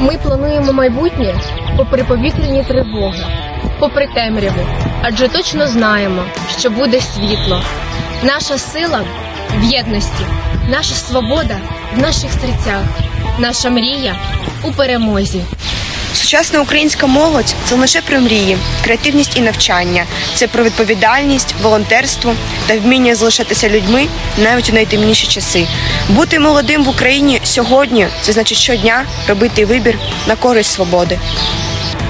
Ми плануємо майбутнє попри повітряні тривоги, попри темряву, адже точно знаємо, що буде світло. Наша сила в єдності, наша свобода в наших серцях, наша мрія у перемозі. Сучасна українська молодь це лише про мрії, креативність і навчання. Це про відповідальність, волонтерство та вміння залишатися людьми навіть у найтемніші часи. Бути молодим в Україні сьогодні це значить щодня робити вибір на користь свободи.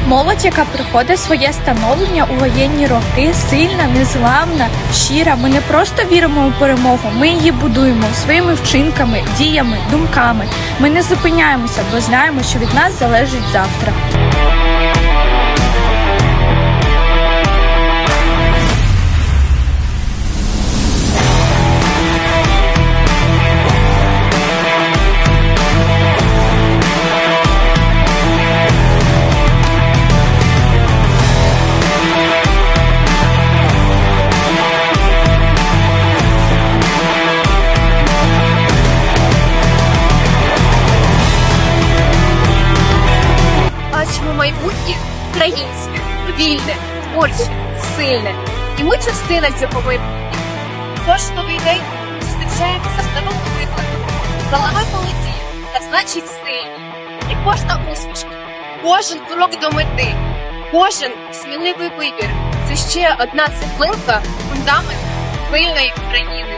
Молодь, яка проходить своє становлення у воєнні роки, сильна, незламна, щира. Ми не просто віримо у перемогу, ми її будуємо своїми вчинками, діями, думками. Ми не зупиняємося, бо знаємо, що від нас залежить завтра. Бачимо майбутнє українське, вільне, творче, сильне. І ми частина цього майбутнього. Тож новий день зустрічаємося з новим викликом. Голова молоді, та значить сильні. І кожна усмішка, кожен крок до мети, кожен сміливий вибір. Це ще одна цеглинка фундамент вільної України.